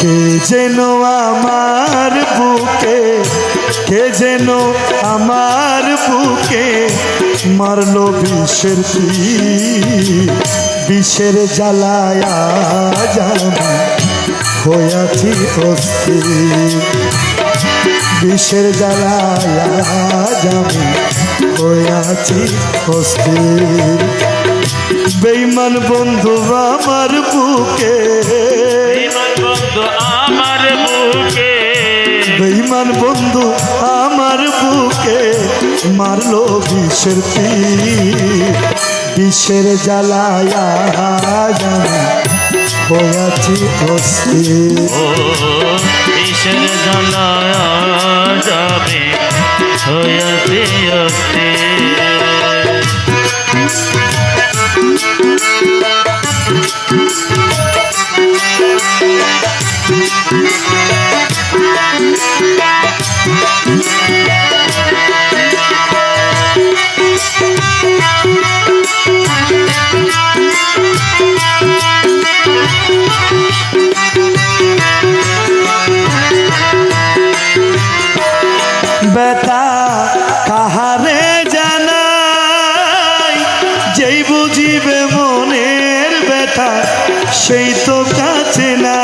কে যেন আমার বুকে, কে যেন আমার বুকে মারলো বিষের তীর বিষের জ্বালায়া জানি হইয়াছি অস্থির। বিষের জ্বালায়া জানি হইয়াছি অস্থির। বেইমান বন্ধু আমার বুকে বেইমান বন্ধু আমার বুকে মারলো বিষের তীর বিষের জ্বালায়া অস্থির। ও ঈশ্বর জ্বালায়া যাবে হইয়াতে অস্থির। বেতা বুঝিবে মনের ব্যথা সেই তো কাছে না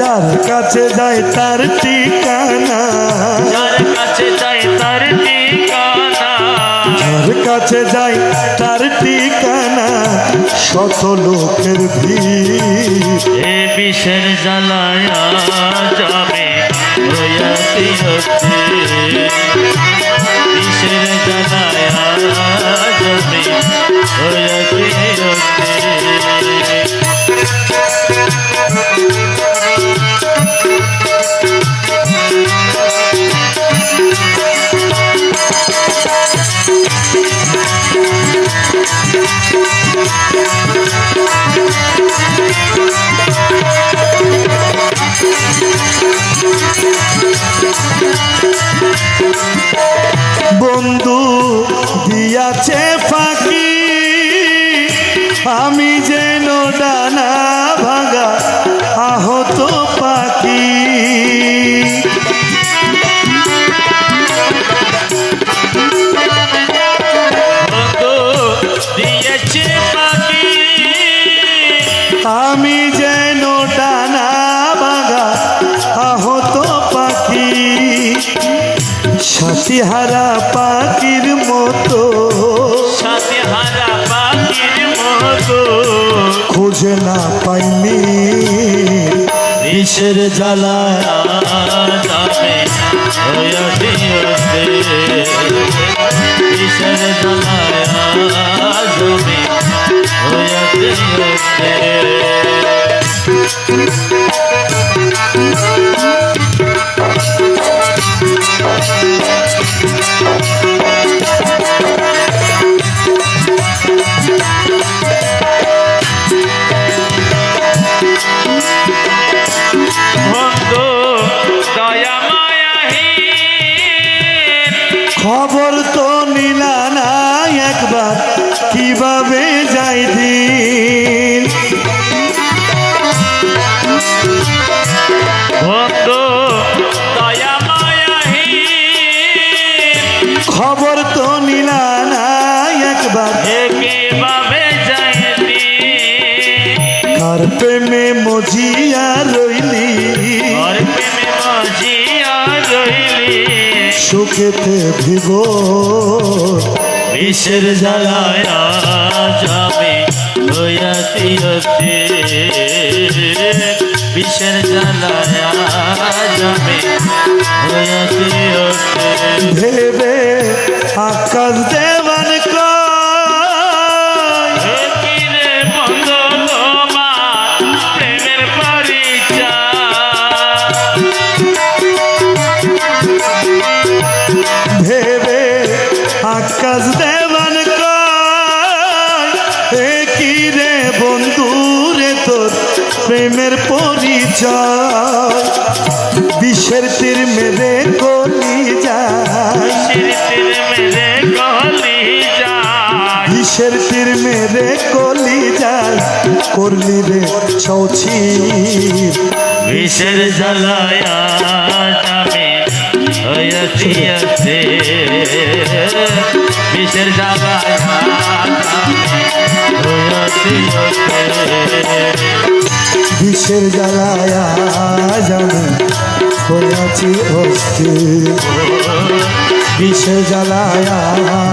যার কাছে যায় তার ঠিকানা। যার কাছে যায় তার কাছে যাই তার ঠিকানা শত লোকের বিষের জ্বালায় যাবে ফাঁকি আমি যেন ডানা ভাঙা আহত পাখি। আমি যেন ডানা ভাঙা আহত পাখি। পাখির খুঁজে না পাইনি। বিষের অস্থির বিষের জ্বালায়া দয়া মায়াহীন খবর তো নিলা না একবার কীভাবে যাই দিন? বন্ধু দয়া মায়াহীন খবর তো নিলা না একবার কীভাবে কার প্রেমে মজিয়া সুখেতে ভিব বিষের জ্বালায়া যাবে বিষের জ্বালায়া যাবে হইয়াতি ভেবে আকাশ দেবান আকাশ দেবান কি রে বন্ধু রে তোর প্রেমের পরিচয়? বিষের তীর মেরে গলি যায়। বিষের তীর মেরে গলি যায়। করলি রে সৌছি বিষের জ্বালায় হয়েছি আছে বিষের জ্বালায় আমি হয়েছি বিষের জ্বালায়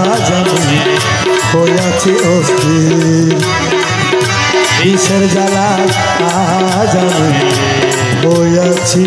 আজ আমি হইয়াছি অস্থির। বিষের জ্বালায় হইয়াছি